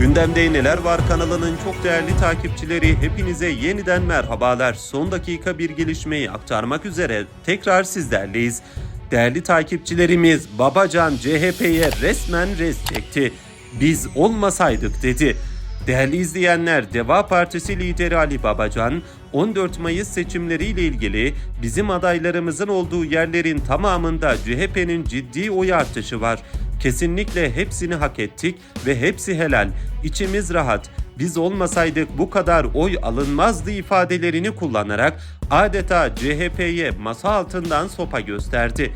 Gündemde Neler Var kanalının çok değerli takipçileri hepinize yeniden merhabalar. Son dakika bir gelişmeyi aktarmak üzere tekrar sizlerleyiz. Değerli takipçilerimiz Babacan CHP'ye resmen res çekti. Biz olmasaydık dedi. Değerli izleyenler, Deva Partisi lideri Ali Babacan, 14 Mayıs seçimleriyle ilgili bizim adaylarımızın olduğu yerlerin tamamında CHP'nin ciddi oy artışı var. Kesinlikle hepsini hak ettik ve hepsi helal. İçimiz rahat. Biz olmasaydık bu kadar oy alınmazdı ifadelerini kullanarak adeta CHP'ye masa altından sopa gösterdi.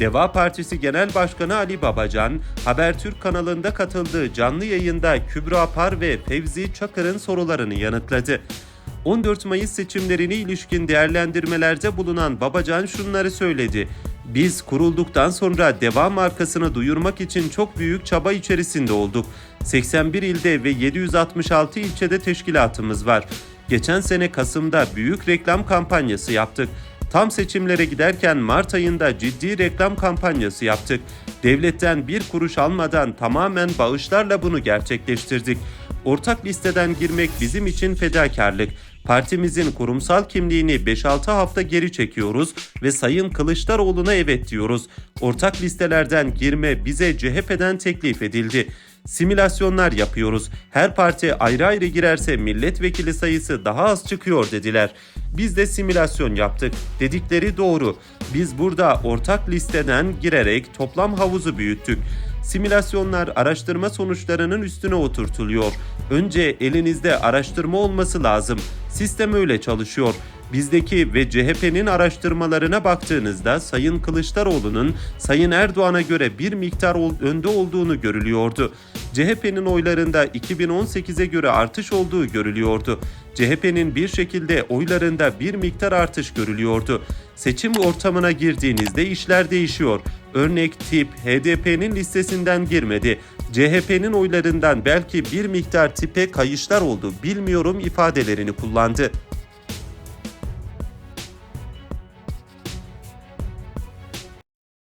Deva Partisi Genel Başkanı Ali Babacan, Habertürk kanalında katıldığı canlı yayında Kübra Par ve Fevzi Çakır'ın sorularını yanıtladı. 14 Mayıs seçimlerine ilişkin değerlendirmelerde bulunan Babacan şunları söyledi. Biz kurulduktan sonra Deva markasını duyurmak için çok büyük çaba içerisinde olduk. 81 ilde ve 766 ilçede teşkilatımız var. Geçen sene Kasım'da büyük reklam kampanyası yaptık. Tam seçimlere giderken Mart ayında ciddi reklam kampanyası yaptık. Devletten bir kuruş almadan tamamen bağışlarla bunu gerçekleştirdik. Ortak listeden girmek bizim için fedakarlık. Partimizin kurumsal kimliğini 5-6 hafta geri çekiyoruz ve Sayın Kılıçdaroğlu'na evet diyoruz. Ortak listelerden girme bize CHP'den teklif edildi. Simülasyonlar yapıyoruz. Her parti ayrı ayrı girerse milletvekili sayısı daha az çıkıyor dediler. Biz de simülasyon yaptık. Dedikleri doğru. Biz burada ortak listeden girerek toplam havuzu büyüttük. Simülasyonlar araştırma sonuçlarının üstüne oturtuluyor. Önce elinizde araştırma olması lazım. Sistem öyle çalışıyor. Bizdeki ve CHP'nin araştırmalarına baktığınızda Sayın Kılıçdaroğlu'nun Sayın Erdoğan'a göre bir miktar önde olduğunu görülüyordu. CHP'nin oylarında 2018'e göre artış olduğu görülüyordu. CHP'nin bir şekilde oylarında bir miktar artış görülüyordu. Seçim ortamına girdiğinizde işler değişiyor. Örnek tip HDP'nin listesinden girmedi. CHP'nin oylarından belki bir miktar tipe kayışlar oldu bilmiyorum ifadelerini kullandı.